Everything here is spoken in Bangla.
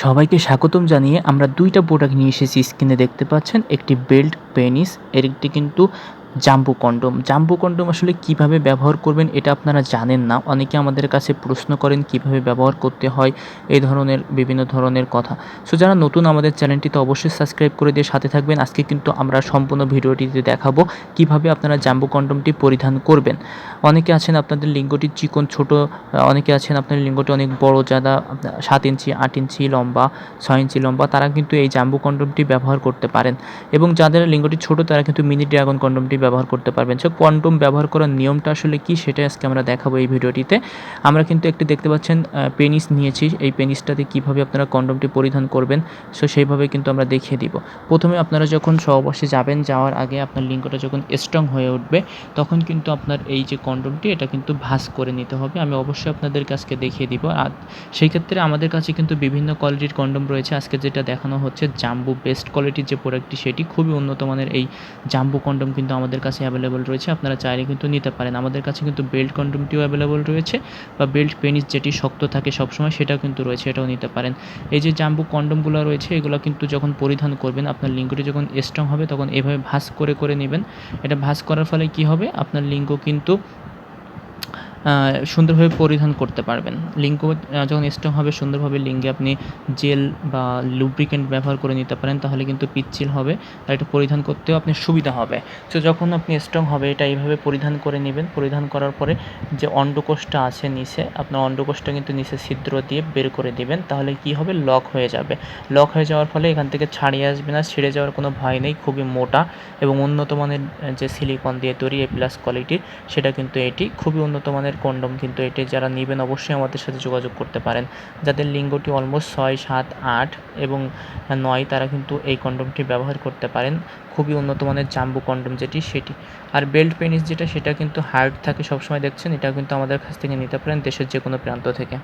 সবাইকে স্বাগতম জানিয়ে আমরা দুইটা প্রোডাক্ট নিয়ে এসেছি। স্ক্রিনে দেখতে পাচ্ছেন একটি বেল্ট পেনিস এর একটি কিন্তু জাম্বু কন্ডম। জাম্বু কন্ডম আসলে কীভাবে ব্যবহার করবেন এটা আপনারা জানেন না। অনেকে আমাদের কাছে প্রশ্ন করেন, কীভাবে ব্যবহার করতে হয়, এই ধরনের বিভিন্ন ধরনের কথা। সো যারা নতুন আমাদের চ্যানেলটিতে অবশ্যই সাবস্ক্রাইব করে দিয়ে সাথে থাকবেন। আজকে কিন্তু আমরা সম্পূর্ণ ভিডিওটিতে দেখাবো কীভাবে আপনারা জাম্বু কন্ডমটি পরিধান করবেন। অনেকে আছেন আপনাদের লিঙ্গটি চিকন, ছোট অনেকে আছেন আপনার লিঙ্গটি অনেক বড়, যারা সাত ইঞ্চি, আট ইঞ্চি লম্বা, ছয় ইঞ্চি লম্বা, তারা কিন্তু এই জাম্বু কন্ডমটি ব্যবহার করতে পারেন। এবং যাদের লিঙ্গটি ছোট, তারা কিন্তু মিনি ড্রাগন কন্ডমটি ব্যবহার করতে পারবেন। সো কন্ডম ব্যবহার করার নিয়মটা আসলে কি সেটা আজকে আমরা দেখাবো এই ভিডিওটিতে। আমরা কিন্তু একটি দেখতে পাচ্ছেন পেনিস নিয়েছি। এই পেনিসটাতে কীভাবে আপনারা কন্ডমটি পরিধান করবেন, সো সেইভাবে কিন্তু আমরা দেখিয়ে দিব। প্রথমে আপনারা যখন সহবাসে যাবেন, যাওয়ার আগে আপনার লিঙ্গটা যখন স্ট্রং হয়ে উঠবে, তখন কিন্তু আপনার এই যে কন্ডমটি এটা কিন্তু ভাঁজ করে নিতে হবে। আমি অবশ্যই আপনাদের কাছকে দেখিয়ে দিব। আর সেই ক্ষেত্রে আমাদের কাছে কিন্তু বিভিন্ন কোয়ালিটির কন্ডম রয়েছে। আজকে যেটা দেখানো হচ্ছে, জাম্বু বেস্ট কোয়ালিটির যে প্রোডাক্টটি সেটি খুবই উন্নত মানের এই জাম্বু কন্ডম কিন্তু আমাদের কাছে অ্যাভেলেবল রয়েছে, আপনারা চাইলে কিন্তু নিতে পারেন। আমাদের কাছে কিন্তু বেল্ট কন্ডমটিও অ্যাভেলেবল রয়েছে বা বেল্ট পেনিস যেটি শক্ত থাকে সবসময় সেটাও কিন্তু রয়েছে, এটাও নিতে পারেন। এই যে জাম্বু কন্ডমগুলো রয়েছে, এগুলো কিন্তু যখন পরিধান করবেন, আপনার লিঙ্গটি যখন স্ট্রং হবে তখন এভাবে ভাস করে করে নেবেন। এটা ভাস করার ফলে কি হবে? আপনার লিঙ্গ কিন্তু সুন্দরভাবে পরিধান করতে পারবেন। লিঙ্গ যখন স্ট্রং হবে, সুন্দরভাবে লিঙ্গে আপনি জেল বা লুব্রিকেন্ট ব্যবহার করে নিতে পারেন, তাহলে কিন্তু পিচ্ছিল হবে আর এটা পরিধান করতেও আপনি সুবিধা হবে। তো যখন আপনি স্ট্রং হবে, এটা এইভাবে পরিধান করে নেবেন। পরিধান করার পরে যে অন্ডকোষটা আছে নিচে, আপনার অন্ডকোষটা কিন্তু নিচে ছিদ্র দিয়ে বের করে দিবেন, তাহলে কি হবে? লক হয়ে যাবে। লক হয়ে যাওয়ার ফলে এখান থেকে ছাড়িয়ে আসবে না, ছিঁড়ে যাওয়ার কোনো ভয় নেই, খুবই মোটা এবং উন্নত মানের যে সিলিকন দিয়ে তৈরি এ প্লাস কোয়ালিটির সেটা কিন্তু এটি খুবই উন্নত মানের কন্ডম, কিন্তু এটি যারা নেবেন অবশ্যই আমাদের সাথে যোগাযোগ করতে পারেন। যাদের লিঙ্গটি অলমোস্ট ছয়, সাত, আট এবং নয়, তারা কিন্তু এই কন্ডমটি ব্যবহার করতে পারেন। খুবই উন্নত মানের জাম্বু কন্ডম যেটি, সেটি। আর বেল্ট পেনিস যেটা, সেটা কিন্তু হার্ড থাকে সবসময় দেখছেন এটা কিন্তু আমাদের কাছ থেকে নিতে পারেন দেশের যে কোনো প্রান্ত থেকে।